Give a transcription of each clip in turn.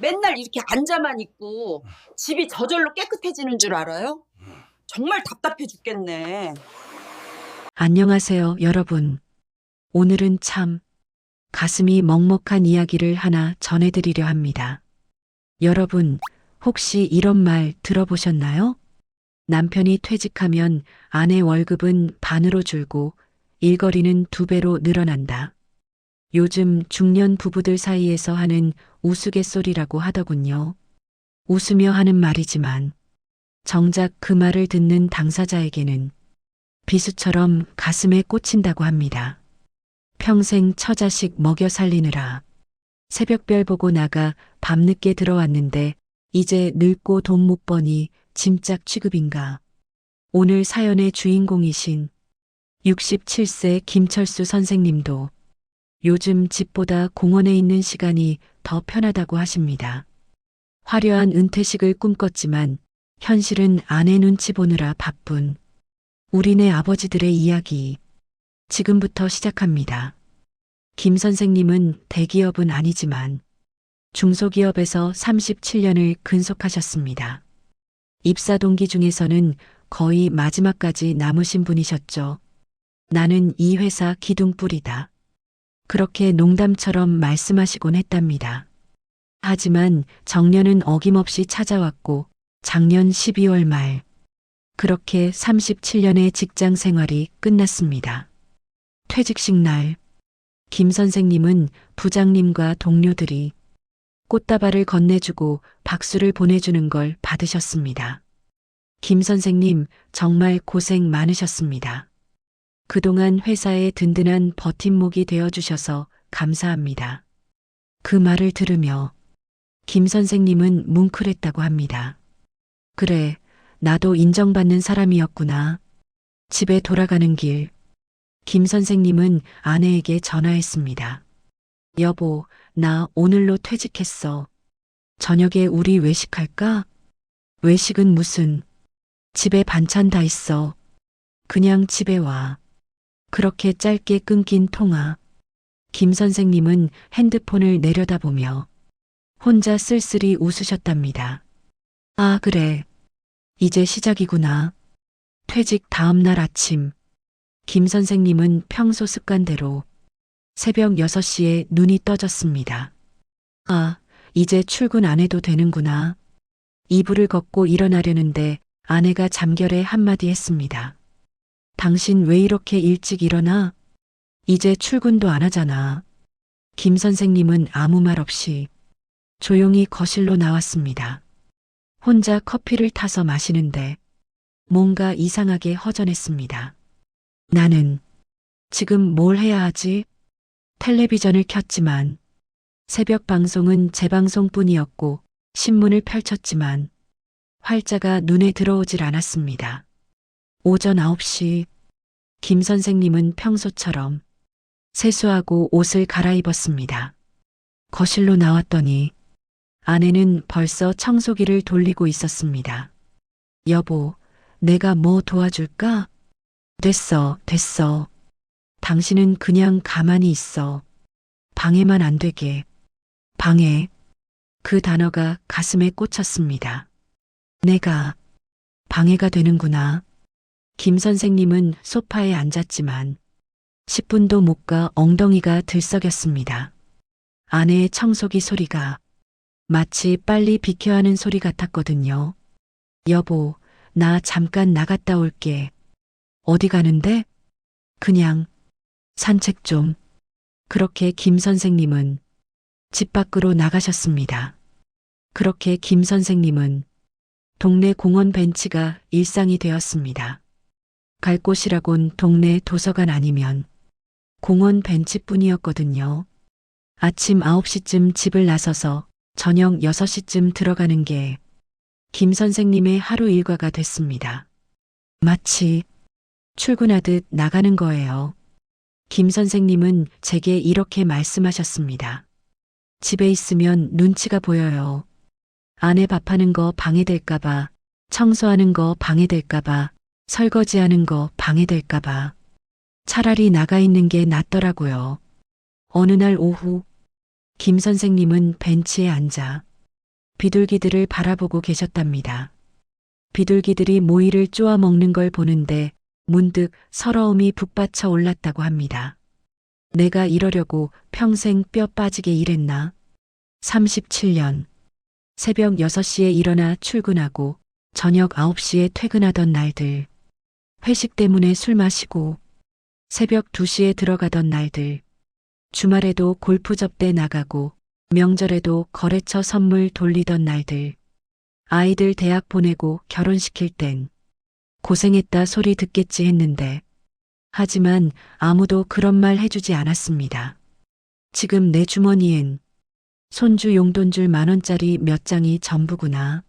맨날 이렇게 앉아만 있고 집이 저절로 깨끗해지는 줄 알아요? 정말 답답해 죽겠네. 안녕하세요, 여러분. 오늘은 참 가슴이 먹먹한 이야기를 하나 전해드리려 합니다. 여러분, 혹시 이런 말 들어보셨나요? 남편이 퇴직하면 아내 월급은 반으로 줄고 일거리는 두 배로 늘어난다. 요즘 중년 부부들 사이에서 하는 우스갯소리라고 하더군요. 웃으며 하는 말이지만 정작 그 말을 듣는 당사자에게는 비수처럼 가슴에 꽂힌다고 합니다. 평생 처자식 먹여 살리느라 새벽별 보고 나가 밤늦게 들어왔는데 이제 늙고 돈 못 버니 짐짝 취급인가. 오늘 사연의 주인공이신 67세 김철수 선생님도 요즘 집보다 공원에 있는 시간이 더 편하다고 하십니다. 화려한 은퇴식을 꿈꿨지만 현실은 아내 눈치 보느라 바쁜 우리네 아버지들의 이야기 지금부터 시작합니다. 김 선생님은 대기업은 아니지만 중소기업에서 37년을 근속하셨습니다. 입사 동기 중에서는 거의 마지막까지 남으신 분이셨죠. 나는 이 회사 기둥뿌리다. 그렇게 농담처럼 말씀하시곤 했답니다. 하지만 정년은 어김없이 찾아왔고 작년 12월 말 그렇게 37년의 직장 생활이 끝났습니다. 퇴직식 날, 김 선생님은 부장님과 동료들이 꽃다발을 건네주고 박수를 보내주는 걸 받으셨습니다. 김 선생님 정말 고생 많으셨습니다. 그동안 회사의 든든한 버팀목이 되어주셔서 감사합니다. 그 말을 들으며 김 선생님은 뭉클했다고 합니다. 그래, 나도 인정받는 사람이었구나. 집에 돌아가는 길. 김 선생님은 아내에게 전화했습니다. 여보, 나 오늘로 퇴직했어. 저녁에 우리 외식할까? 외식은 무슨? 집에 반찬 다 있어. 그냥 집에 와. 그렇게 짧게 끊긴 통화. 김 선생님은 핸드폰을 내려다보며 혼자 쓸쓸히 웃으셨답니다. 아, 그래. 이제 시작이구나. 퇴직 다음 날 아침. 김 선생님은 평소 습관대로 새벽 6시에 눈이 떠졌습니다. 아, 이제 출근 안 해도 되는구나. 이불을 걷고 일어나려는데 아내가 잠결에 한마디 했습니다. 당신 왜 이렇게 일찍 일어나? 이제 출근도 안 하잖아. 김 선생님은 아무 말 없이 조용히 거실로 나왔습니다. 혼자 커피를 타서 마시는데 뭔가 이상하게 허전했습니다. 나는 지금 뭘 해야 하지? 텔레비전을 켰지만 새벽 방송은 재방송뿐이었고 신문을 펼쳤지만 활자가 눈에 들어오질 않았습니다. 오전 9시 김 선생님은 평소처럼 세수하고 옷을 갈아입었습니다. 거실로 나왔더니 아내는 벌써 청소기를 돌리고 있었습니다. 여보, 내가 뭐 도와줄까? 됐어, 됐어. 당신은 그냥 가만히 있어. 방해만 안 되게. 방해. 그 단어가 가슴에 꽂혔습니다. 내가 방해가 되는구나. 김 선생님은 소파에 앉았지만 10분도 못 가 엉덩이가 들썩였습니다. 아내의 청소기 소리가 마치 빨리 비켜야 하는 소리 같았거든요. 여보, 나 잠깐 나갔다 올게. 어디 가는데? 그냥 산책 좀. 그렇게 김 선생님은 집 밖으로 나가셨습니다. 그렇게 김 선생님은 동네 공원 벤치가 일상이 되었습니다. 갈 곳이라곤 동네 도서관 아니면 공원 벤치뿐이었거든요. 아침 9시쯤 집을 나서서 저녁 6시쯤 들어가는 게 김 선생님의 하루 일과가 됐습니다. 마치 출근하듯 나가는 거예요. 김 선생님은 제게 이렇게 말씀하셨습니다. 집에 있으면 눈치가 보여요. 아내 밥하는 거 방해될까봐, 청소하는 거 방해될까봐, 설거지하는 거 방해될까봐. 차라리 나가 있는 게 낫더라고요. 어느 날 오후, 김 선생님은 벤치에 앉아 비둘기들을 바라보고 계셨답니다. 비둘기들이 모이를 쪼아 먹는 걸 보는데 문득 서러움이 북받쳐 올랐다고 합니다. 내가 이러려고 평생 뼈 빠지게 일했나? 37년. 새벽 6시에 일어나 출근하고 저녁 9시에 퇴근하던 날들. 회식 때문에 술 마시고 새벽 2시에 들어가던 날들. 주말에도 골프 접대 나가고 명절에도 거래처 선물 돌리던 날들. 아이들 대학 보내고 결혼시킬 땐 고생했다 소리 듣겠지 했는데 하지만 아무도 그런 말 해주지 않았습니다. 지금 내 주머니엔 손주 용돈 줄 만 원짜리 몇 장이 전부구나.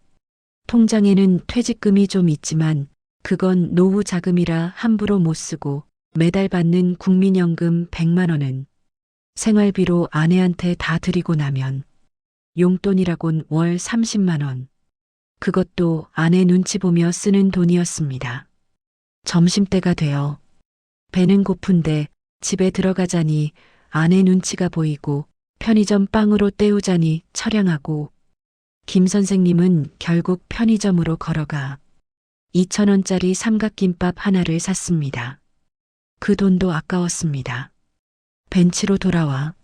통장에는 퇴직금이 좀 있지만 그건 노후 자금이라 함부로 못 쓰고 매달 받는 국민연금 100만 원은 생활비로 아내한테 다 드리고 나면 용돈이라곤 월 30만 원. 그것도 아내 눈치 보며 쓰는 돈이었습니다. 점심때가 되어 배는 고픈데 집에 들어가자니 아내 눈치가 보이고 편의점 빵으로 때우자니 처량하고 김 선생님은 결국 편의점으로 걸어가 2천원짜리 삼각김밥 하나를 샀습니다. 그 돈도 아까웠습니다. 벤치로 돌아와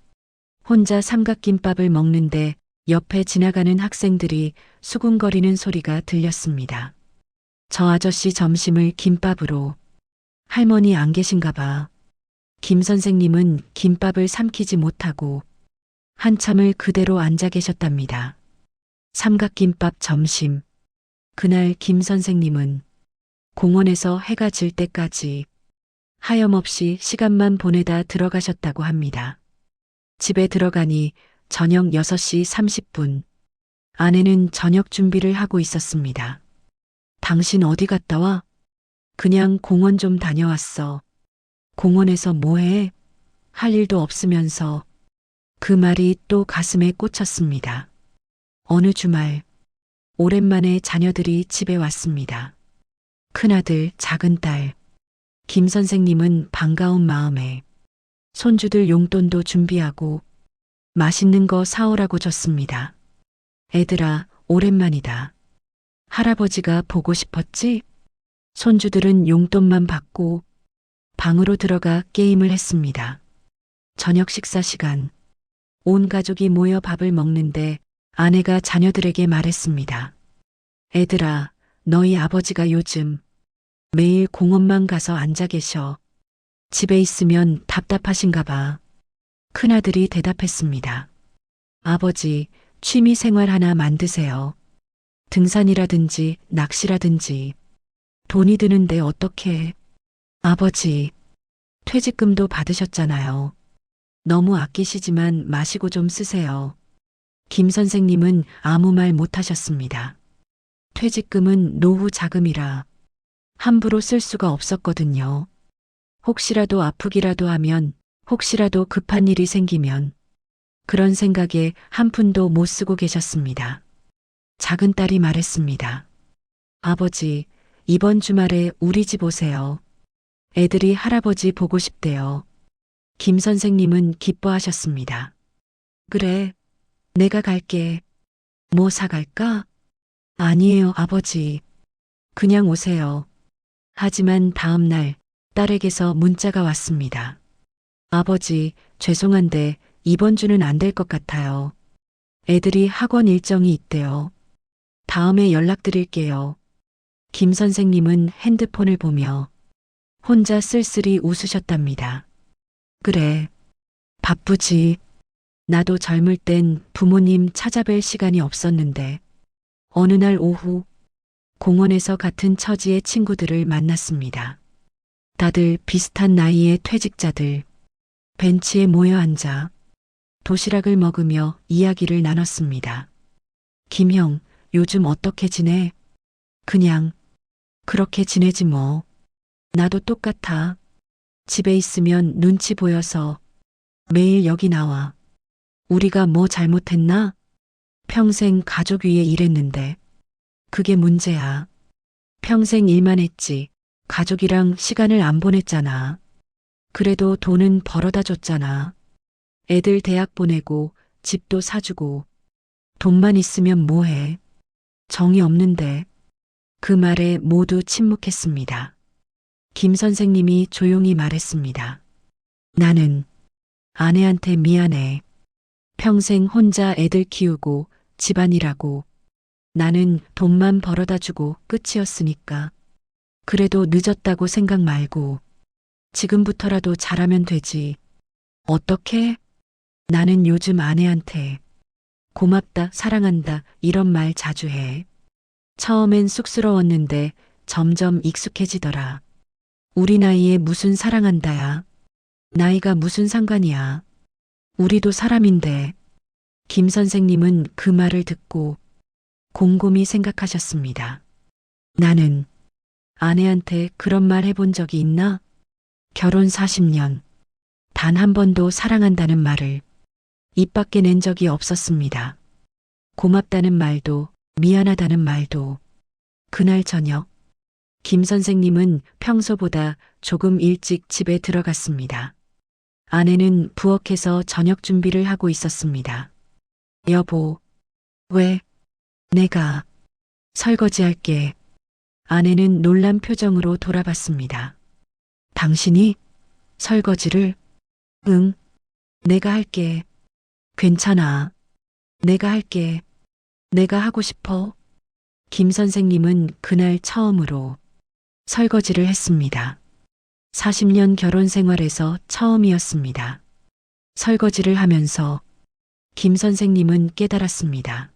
혼자 삼각김밥을 먹는데 옆에 지나가는 학생들이 수군거리는 소리가 들렸습니다. 저 아저씨 점심을 김밥으로 할머니 안 계신가 봐. 김 선생님은 김밥을 삼키지 못하고 한참을 그대로 앉아 계셨답니다. 삼각김밥 점심. 그날 김 선생님은 공원에서 해가 질 때까지 하염없이 시간만 보내다 들어가셨다고 합니다. 집에 들어가니 저녁 6시 30분. 아내는 저녁 준비를 하고 있었습니다. 당신 어디 갔다 와? 그냥 공원 좀 다녀왔어. 공원에서 뭐 해? 할 일도 없으면서 그 말이 또 가슴에 꽂혔습니다. 어느 주말, 오랜만에 자녀들이 집에 왔습니다. 큰아들, 작은 딸. 김 선생님은 반가운 마음에 손주들 용돈도 준비하고 맛있는 거 사오라고 줬습니다. 애들아, 오랜만이다. 할아버지가 보고 싶었지? 손주들은 용돈만 받고 방으로 들어가 게임을 했습니다. 저녁 식사 시간. 온 가족이 모여 밥을 먹는데 아내가 자녀들에게 말했습니다. 애들아, 너희 아버지가 요즘 매일 공원만 가서 앉아 계셔. 집에 있으면 답답하신가 봐. 큰아들이 대답했습니다. 아버지, 취미 생활 하나 만드세요. 등산이라든지 낚시라든지 돈이 드는데 어떻게 아버지, 퇴직금도 받으셨잖아요. 너무 아끼시지만 마시고 좀 쓰세요. 김 선생님은 아무 말 못하셨습니다. 퇴직금은 노후 자금이라 함부로 쓸 수가 없었거든요. 혹시라도 아프기라도 하면, 혹시라도 급한 일이 생기면, 그런 생각에 한 푼도 못 쓰고 계셨습니다. 작은 딸이 말했습니다. 아버지, 이번 주말에 우리 집 오세요. 애들이 할아버지 보고 싶대요. 김 선생님은 기뻐하셨습니다. 그래, 내가 갈게. 뭐 사갈까? 아니에요, 아버지. 그냥 오세요. 하지만 다음 날 딸에게서 문자가 왔습니다. 아버지, 죄송한데 이번 주는 안 될 것 같아요. 애들이 학원 일정이 있대요. 다음에 연락드릴게요. 김 선생님은 핸드폰을 보며 혼자 쓸쓸히 웃으셨답니다. 그래. 바쁘지. 나도 젊을 땐 부모님 찾아뵐 시간이 없었는데 어느 날 오후 공원에서 같은 처지의 친구들을 만났습니다. 다들 비슷한 나이의 퇴직자들 벤치에 모여 앉아 도시락을 먹으며 이야기를 나눴습니다. 김형, 요즘 어떻게 지내? 그냥 그렇게 지내지 뭐. 나도 똑같아. 집에 있으면 눈치 보여서 매일 여기 나와. 우리가 뭐 잘못했나? 평생 가족 위에 일했는데. 그게 문제야. 평생 일만 했지. 가족이랑 시간을 안 보냈잖아. 그래도 돈은 벌어다 줬잖아. 애들 대학 보내고 집도 사주고 돈만 있으면 뭐해? 정이 없는데. 그 말에 모두 침묵했습니다. 김 선생님이 조용히 말했습니다. 나는 아내한테 미안해. 평생 혼자 애들 키우고 집안일하고 나는 돈만 벌어다 주고 끝이었으니까. 그래도 늦었다고 생각 말고 지금부터라도 잘하면 되지. 어떻게? 나는 요즘 아내한테 고맙다, 사랑한다 이런 말 자주 해. 처음엔 쑥스러웠는데 점점 익숙해지더라. 우리 나이에 무슨 사랑한다야. 나이가 무슨 상관이야. 우리도 사람인데. 김 선생님은 그 말을 듣고 곰곰이 생각하셨습니다. 나는 아내한테 그런 말 해본 적이 있나? 결혼 40년. 단 한 번도 사랑한다는 말을 입 밖에 낸 적이 없었습니다. 고맙다는 말도 미안하다는 말도 그날 저녁 김 선생님은 평소보다 조금 일찍 집에 들어갔습니다. 아내는 부엌에서 저녁 준비를 하고 있었습니다. 여보, 왜? 내가 설거지 할게. 아내는 놀란 표정으로 돌아봤습니다. 당신이 설거지를? 응, 내가 할게. 괜찮아. 내가 할게. 내가 하고 싶어. 김 선생님은 그날 처음으로 설거지를 했습니다. 40년 결혼 생활에서 처음이었습니다. 설거지를 하면서 김 선생님은 깨달았습니다.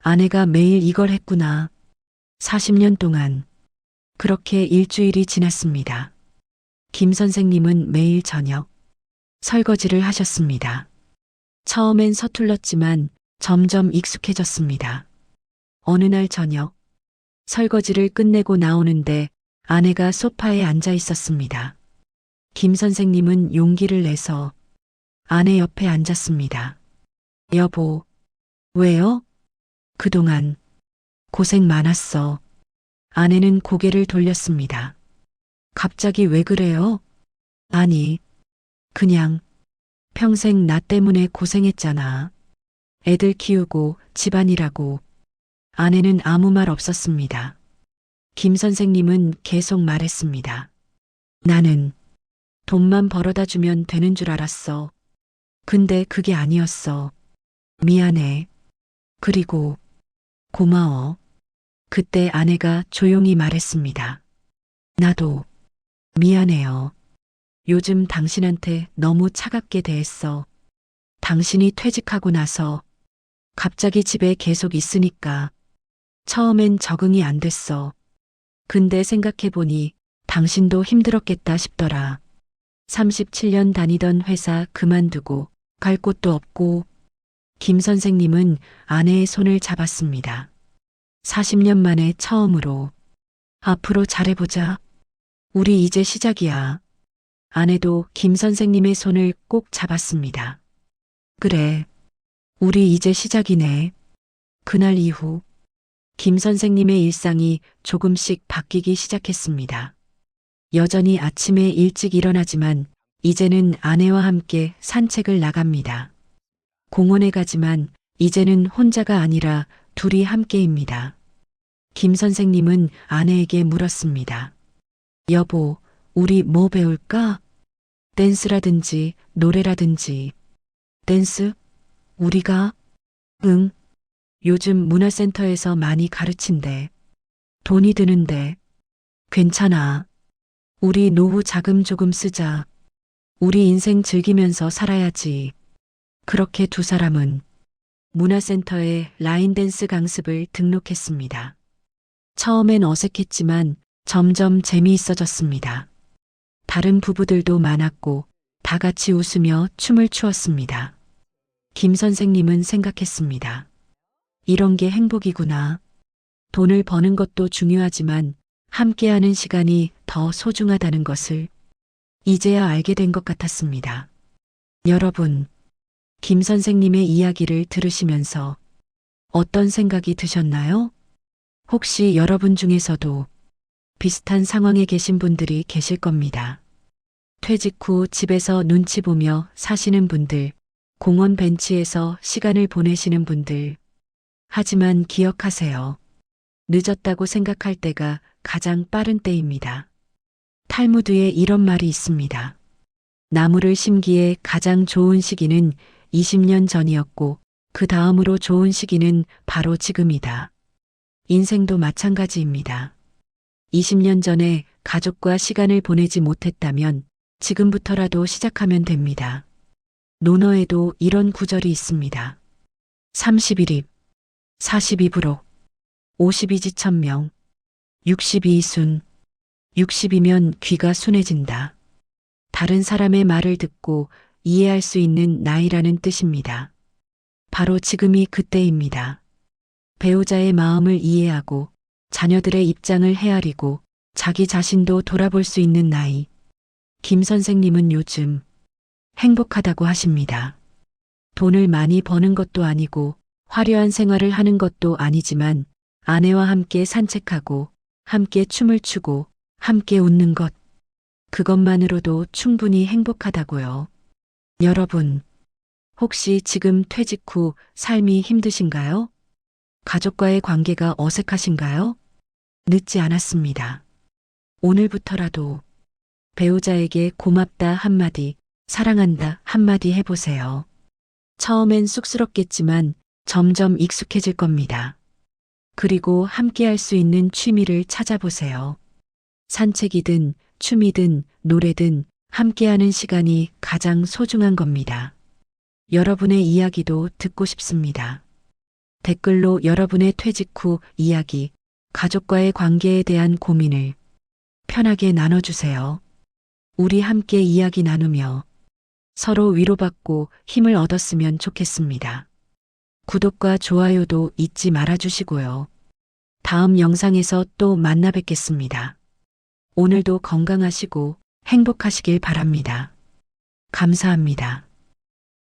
아내가 매일 이걸 했구나. 40년 동안 그렇게 일주일이 지났습니다. 김 선생님은 매일 저녁 설거지를 하셨습니다. 처음엔 서툴렀지만 점점 익숙해졌습니다. 어느 날 저녁 설거지를 끝내고 나오는데 아내가 소파에 앉아 있었습니다. 김 선생님은 용기를 내서 아내 옆에 앉았습니다. 여보, 왜요? 그동안 고생 많았어. 아내는 고개를 돌렸습니다. 갑자기 왜 그래요? 아니, 그냥 평생 나 때문에 고생했잖아. 애들 키우고 집안일하고 아내는 아무 말 없었습니다. 김 선생님은 계속 말했습니다. 나는 돈만 벌어다 주면 되는 줄 알았어. 근데 그게 아니었어. 미안해. 그리고 고마워. 그때 아내가 조용히 말했습니다. 나도 미안해요. 요즘 당신한테 너무 차갑게 대했어. 당신이 퇴직하고 나서 갑자기 집에 계속 있으니까 처음엔 적응이 안 됐어. 근데 생각해보니 당신도 힘들었겠다 싶더라. 37년 다니던 회사 그만두고 갈 곳도 없고 김 선생님은 아내의 손을 잡았습니다. 40년 만에 처음으로 앞으로 잘해보자. 우리 이제 시작이야. 아내도 김 선생님의 손을 꼭 잡았습니다. 그래. 우리 이제 시작이네. 그날 이후 김 선생님의 일상이 조금씩 바뀌기 시작했습니다. 여전히 아침에 일찍 일어나지만 이제는 아내와 함께 산책을 나갑니다. 공원에 가지만 이제는 혼자가 아니라 둘이 함께입니다. 김 선생님은 아내에게 물었습니다. 여보, 우리 뭐 배울까? 댄스라든지 노래라든지. 댄스? 우리가? 응. 요즘 문화센터에서 많이 가르친대. 돈이 드는데. 괜찮아. 우리 노후 자금 조금 쓰자. 우리 인생 즐기면서 살아야지. 그렇게 두 사람은 문화센터에 라인 댄스 강습을 등록했습니다. 처음엔 어색했지만 점점 재미있어졌습니다. 다른 부부들도 많았고 다 같이 웃으며 춤을 추었습니다. 김 선생님은 생각했습니다. 이런 게 행복이구나. 돈을 버는 것도 중요하지만 함께하는 시간이 더 소중하다는 것을 이제야 알게 된 것 같았습니다. 여러분, 김 선생님의 이야기를 들으시면서 어떤 생각이 드셨나요? 혹시 여러분 중에서도 비슷한 상황에 계신 분들이 계실 겁니다. 퇴직 후 집에서 눈치 보며 사시는 분들, 공원 벤치에서 시간을 보내시는 분들, 하지만 기억하세요. 늦었다고 생각할 때가 가장 빠른 때입니다. 탈무드에 이런 말이 있습니다. 나무를 심기에 가장 좋은 시기는 20년 전이었고 그 다음으로 좋은 시기는 바로 지금이다. 인생도 마찬가지입니다. 20년 전에 가족과 시간을 보내지 못했다면 지금부터라도 시작하면 됩니다. 논어에도 이런 구절이 있습니다. 31입, 42부록, 52지 천명, 62순, 60이면 귀가 순해진다. 다른 사람의 말을 듣고 이해할 수 있는 나이라는 뜻입니다. 바로 지금이 그때입니다. 배우자의 마음을 이해하고 자녀들의 입장을 헤아리고 자기 자신도 돌아볼 수 있는 나이. 김 선생님은 요즘 행복하다고 하십니다. 돈을 많이 버는 것도 아니고 화려한 생활을 하는 것도 아니지만 아내와 함께 산책하고 함께 춤을 추고 함께 웃는 것. 그것만으로도 충분히 행복하다고요. 여러분, 혹시 지금 퇴직 후 삶이 힘드신가요? 가족과의 관계가 어색하신가요? 늦지 않았습니다. 오늘부터라도 배우자에게 고맙다 한마디, 사랑한다 한마디 해보세요. 처음엔 쑥스럽겠지만 점점 익숙해질 겁니다. 그리고 함께 할 수 있는 취미를 찾아보세요. 산책이든 춤이든 노래든 함께하는 시간이 가장 소중한 겁니다. 여러분의 이야기도 듣고 싶습니다. 댓글로 여러분의 퇴직 후 이야기, 가족과의 관계에 대한 고민을 편하게 나눠주세요. 우리 함께 이야기 나누며 서로 위로받고 힘을 얻었으면 좋겠습니다. 구독과 좋아요도 잊지 말아주시고요. 다음 영상에서 또 만나 뵙겠습니다. 오늘도 건강하시고 행복하시길 바랍니다. 감사합니다.